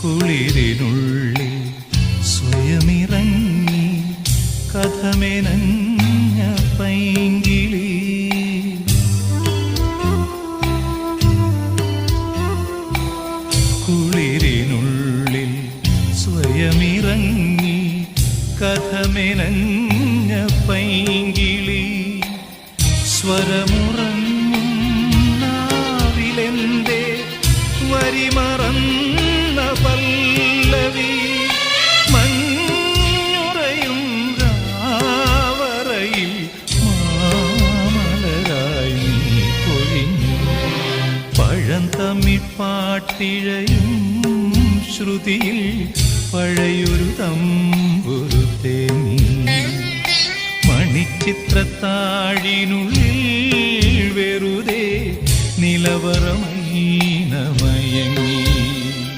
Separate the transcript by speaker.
Speaker 1: കുളിരിനുള്ളിൽ സ്വയമിറങ്ങി കഥമെനഞ്ഞ പൈങ്കിളി. കുളിരിനുള്ളിൽ സ്വയമിറങ്ങി കഥമെനഞ്ഞ പൈങ്കിളി. സ്വരമുറങ്ങും നാവിലെന്തേ വരിമറന്ന പഴം തമ്മിൽ പാട്ടിഴയും ശ്രുതിയിൽ പഴയൊരു തമ്പുരു തേങ്ങി മണിച്ചിത്രത്താഴിനുള്ളിൽ വെറുതെ നിലവറമൈനമയങ്ങി